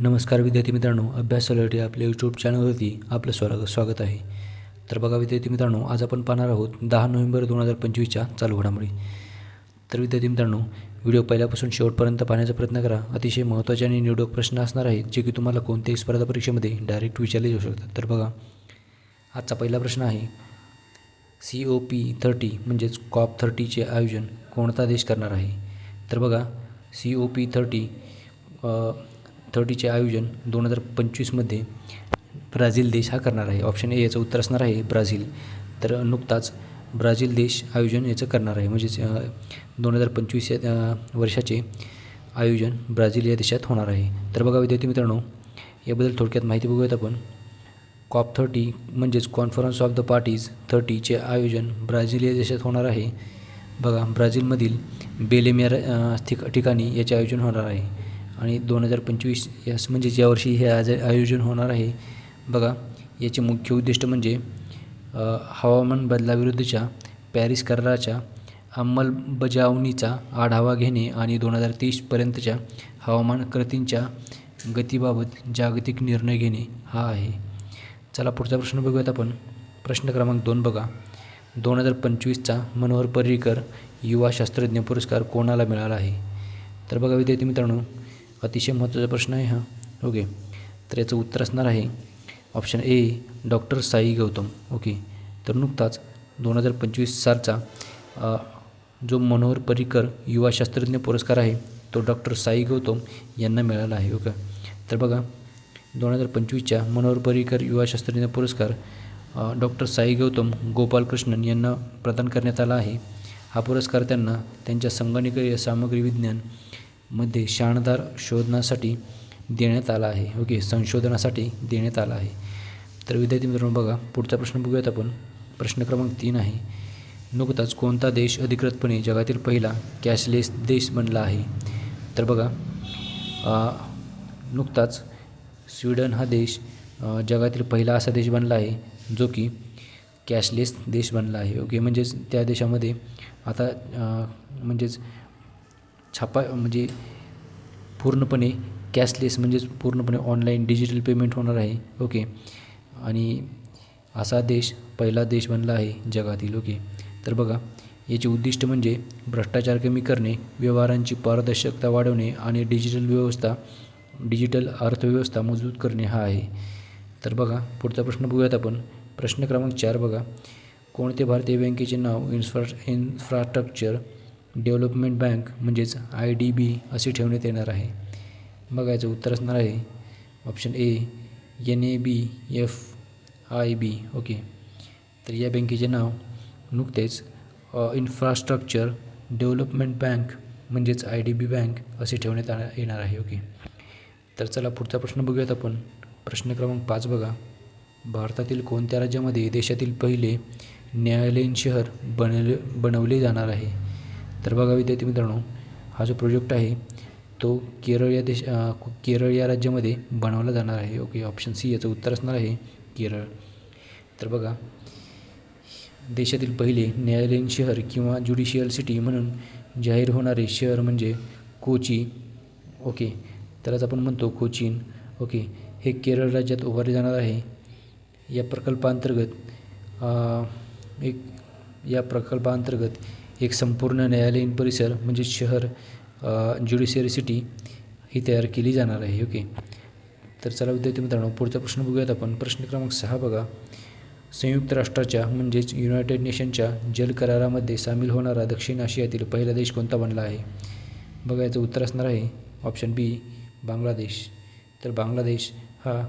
नमस्कार विद्यार्थी मित्रांनो अभ्यास सलटी आपल्या यूट्यूब चॅनलवरती आपलं स्वागत स्वागत आहे. तर बघा विद्यार्थी मित्रांनो आज आपण पाहणार आहोत दहा नोव्हेंबर दोन हजार पंचवीसच्या चालू घडामोडी. तर विद्यार्थी मित्रांनो व्हिडिओ पहिल्यापासून शेवटपर्यंत पाहण्याचा प्रयत्न करा. अतिशय महत्त्वाचे आणि निवडक प्रश्न असणार आहेत जे की तुम्हाला कोणत्याही स्पर्धा परीक्षेमध्ये डायरेक्ट विचारले जाऊ शकतात. तर बघा आजचा पहिला प्रश्न आहे सी ओ पी थर्टी म्हणजेच कॉप थर्टीचे आयोजन कोणता देश करणार आहे? तर बघा सी ओ पी थर्टी थर्टीचे आयोजन दोन हजार पंचवीसमध्ये ब्राझील देश हा करणार आहे. ऑप्शन ए याचं उत्तर असणार आहे ब्राझील. तर नुकताच ब्राझील देश आयोजन याचं करणार आहे. म्हणजेच दोन हजार पंचवीस या वर्षाचे आयोजन ब्राझील या देशात होणार आहे. तर बघा विद्यार्थी मित्रांनो याबद्दल थोडक्यात माहिती बघूयात आपण. कॉप थर्टी म्हणजेच कॉन्फरन्स ऑफ द पार्टीज थर्टीचे आयोजन ब्राझील या देशात होणार आहे. बघा ब्राझीलमधील बेलेम ठिक ठिकाणी याचे आयोजन होणार आहे. आणि दोन हजार पंचवीस यास म्हणजेच यावर्षी हे आज आयोजन होणार आहे बघा याचे मुख्य उद्दिष्ट म्हणजे हवामान बदलाविरुद्धच्या पॅरिस कराराच्या अंमलबजावणीचा आढावा घेणे आणि दोन हजार तीसपर्यंतच्या हवामान कृतींच्या गतीबाबत जागतिक निर्णय घेणे हा आहे. चला पुढचा प्रश्न बघूयात आपण. प्रश्न क्रमांक दोन बघा. दोन हजार पंचवीसचा मनोहर पर्रिकर युवा शास्त्रज्ञ पुरस्कार कोणाला मिळाला आहे? तर बघा विद्यार्थी मित्रांनो अतिशय महत्त्वाचा प्रश्न आहे हा. ओके. तर याचं उत्तर असणार आहे option A doctor Sai Gautam. Okay. तर नुकताच दोन हजार पंचवीस सालचा जो मनोहर पर्रिकर युवा शास्त्रज्ञ पुरस्कार आहे तो डॉक्टर साई गौतम यांना मिळाला आहे. ओके. तर बघा दोन हजार पंचवीसच्या मनोहर पर्रिकर युवा शास्त्रज्ञ पुरस्कार डॉक्टर साई गौतम गोपालकृष्णन यांना प्रदान करण्यात आला आहे. हा पुरस्कार त्यांना त्यांच्या संगणकीय सामग्री विज्ञान मध्ये शानदार शोधनासाठी देण्यात आला आहे. ओके संशोधनासाठी देण्यात आला आहे. तर विद्यार्थी मित्रांनो बघा पुढचा प्रश्न बघूयात आपण. प्रश्न क्रमांक तीन आहे. नुकताच कोणता देश अधिकृतपणे जगातील पहिला कॅशलेस देश बनला आहे? तर बघा नुकताच स्वीडन हा देश जगातील पहिला असा देश बनला आहे जो की कॅशलेस देश बनला आहे. ओके म्हणजेच त्या देशामध्ये आता म्हणजेच छापा म्हणजे पूर्णपणे कॅशलेस म्हणजेच पूर्णपणे ऑनलाईन डिजिटल पेमेंट होणार आहे. ओके. आणि असा देश पहिला देश बनला आहे जगातील. ओके. तर बघा याचे उद्दिष्ट म्हणजे भ्रष्टाचार कमी करणे व्यवहारांची पारदर्शकता वाढवणे आणि डिजिटल व्यवस्था डिजिटल अर्थव्यवस्था मजबूत करणे हा आहे. तर बघा पुढचा प्रश्न बघूयात आपण. प्रश्न क्रमांक चार बघा. कोणते भारतीय बँकेचे नाव इन्फ्रा इन्फ्रास्ट्रक्चर डेव्हलपमेंट बँक म्हणजेच आय डी बी असे ठेवण्यात येणार आहे. बघायचं उत्तर असणार आहे. Option A N A B F I B okay. तर या बँकेचे नाव नुकतेच इन्फ्रास्ट्रक्चर डेव्हलपमेंट बँक म्हणजेच आय डी बी बँक असे ठेवण्यात येणार आहे. ओके. तर चला पुढचा प्रश्न बघूयात आपण. प्रश्न क्रमांक पाच बघा. भारतातील कोणत्या राज्यामध्ये देशातील पहिले न्यायालयीन शहर बनले बनवले जाणार आहे? तर बघा विद्यार्थी मित्रांनो हा जो प्रोजेक्ट आहे तो केरळ या देश केरळ या राज्यामध्ये बनवला जाणार आहे. ओके ऑप्शन सी याचं उत्तर असणार आहे केरळ. तर बघा देशातील पहिले न्यायालयीन शहर किंवा ज्युडिशियल सिटी म्हणून जाहीर होणारे शहर म्हणजे कोची. ओके त्यालाच आपण म्हणतो कोचीन. ओके हे केरळ राज्यात उभारले जाणार आहे. या प्रकल्पांतर्गत एक या प्रकल्पांतर्गत एक संपूर्ण न्यायालयीन परिसर म्हणजे शहर ज्युडिशियरी सिटी ही तयार केली जाणार आहे ओके? तर चला विद्यार्थी मित्रांनो पुढचा प्रश्न बघूयात आपण. प्रश्न क्रमांक सहा बघा. संयुक्त राष्ट्राच्या म्हणजेच युनायटेड नेशनच्या जल करारामध्ये सामील होणारा दक्षिण आशियातील पहिला देश कोणता बनला आहे? बघा याचं उत्तर असणार आहे ऑप्शन बी बांगलादेश. तर बांगलादेश हा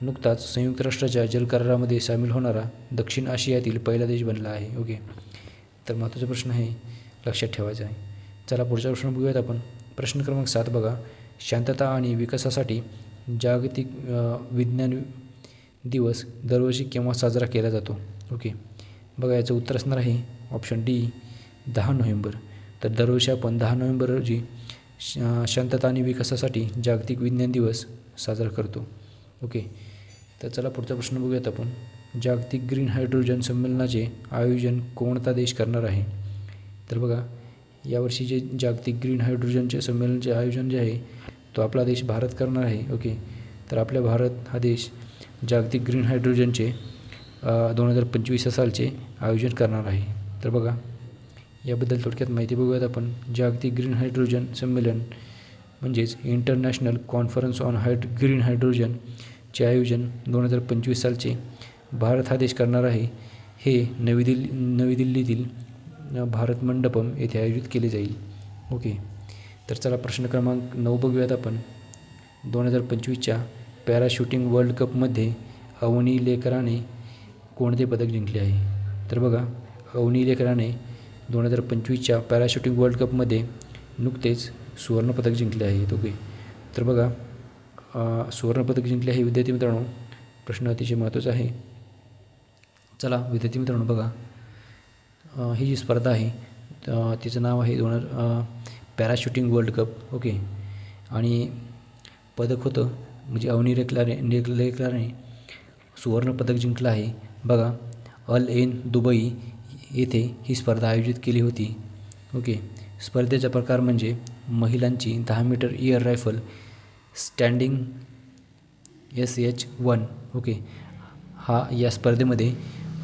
नुकताच संयुक्त राष्ट्राच्या जल करारामध्ये सामील होणारा दक्षिण आशियातील पहिला देश बनला आहे ओके? तर महत्त्वाचा प्रश्न हे लक्षात ठेवायचा आहे. चला पुढचा प्रश्न बघूयात आपण. प्रश्न क्रमांक सात बघा. शांतता आणि विकासासाठी जागतिक विज्ञान दिवस दरवर्षी केव्हा साजरा केला जातो? ओके. बघा याचं उत्तर असणार आहे ऑप्शन डी दहा नोव्हेंबर. तर दरवर्षी आपण दहा नोव्हेंबर रोजी शांतता आणि विकासासाठी जागतिक विज्ञान दिवस साजरा करतो. ओके. तर चला पुढचा प्रश्न बघूयात आपण. जागतिक ग्रीन हायड्रोजन संमेलनाचे आयोजन कोणता देश करणार आहे? तर बघा यावर्षी जे जागतिक ग्रीन हायड्रोजनचे संमेलनाचे आयोजन जे आहे तो आपला देश भारत करणार आहे. ओके. तर आपल्या भारत हा देश जागतिक ग्रीन हायड्रोजनचे दोन हजार पंचवीस सालचे आयोजन करणार आहे. तर बघा याबद्दल थोडक्यात माहिती बघूयात आपण. जागतिक ग्रीन हायड्रोजन संमेलन म्हणजेच इंटरनॅशनल कॉन्फरन्स ऑन हायड ग्रीन हायड्रोजन चे आयोजन दोन हजार पंचवीस सालचे भारत हा देश करणार आहे हे नवी दिल्ली नवी दिल्लीतील भारत मंडपम येथे आयोजित केले जाईल. ओके. तर चला प्रश्न क्रमांक नऊ बघूयात आपण. दोन हजार पंचवीसच्या पॅराशूटिंग वर्ल्ड कपमध्ये अवनी लेकराने कोणते पदक जिंकले आहे? तर बघा अवनी लेकराने दोन हजार पंचवीसच्या पॅराशूटिंग वर्ल्ड कपमध्ये नुकतेच सुवर्णपदक जिंकले आहेत. ओके. तर बघा सुवर्णपदक जिंकले आहे विद्यार्थी मित्रांनो. प्रश्न अतिशय महत्त्वाचा आहे. चला विद्यार्थी मित्रांनो बघा. ही जी स्पर्धा आहे तिचं नाव आहे दोन हजार पॅराशूटिंग वर्ल्ड कप. ओके. आणि पदक होतं म्हणजे अवनी रेखलाने लेक सुवर्णपदक जिंकलं आहे. बघा अल एन दुबई येथे ही स्पर्धा आयोजित केली होती. ओके. स्पर्धेचा प्रकार म्हणजे महिलांची दहा metre air rifle standing S H one okay हा या स्पर्धेमध्ये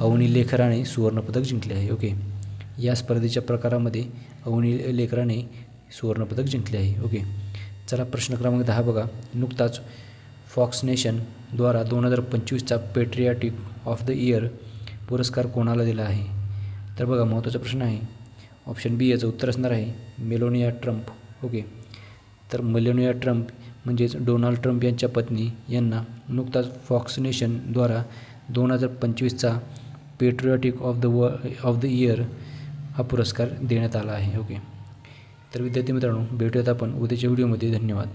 अवनी लेखराने सुवर्णपदक जिंकले आहे ओके या स्पर्धेच्या प्रकारामध्ये अवनी लेकराने सुवर्णपदक जिंकले आहे ओके चला प्रश्न क्रमांक दहा बघा. नुकताच फॉक्स नेशनद्वारा दोन हजार पंचवीसचा पेट्रियाटिक ऑफ द इयर पुरस्कार कोणाला दिला आहे? तर बघा महत्त्वाचा प्रश्न आहे. ऑप्शन बी याचं उत्तर असणार आहे मेलोनिया ट्रम्प ओके तर मेलोनिया ट्रम्प म्हणजेच डोनाल्ड ट्रम्प यांच्या पत्नी यांना नुकताच फॉक्स नेशनद्वारा दोन हजार पंचवीसचा पेट्रियाटिक ऑफ द व ऑफ द इयर हा पुरस्कार देण्यात आला आहे. ओके. तर विद्यार्थी मित्रांनो भेटूयात आपण उद्याच्या व्हिडिओमध्ये. धन्यवाद.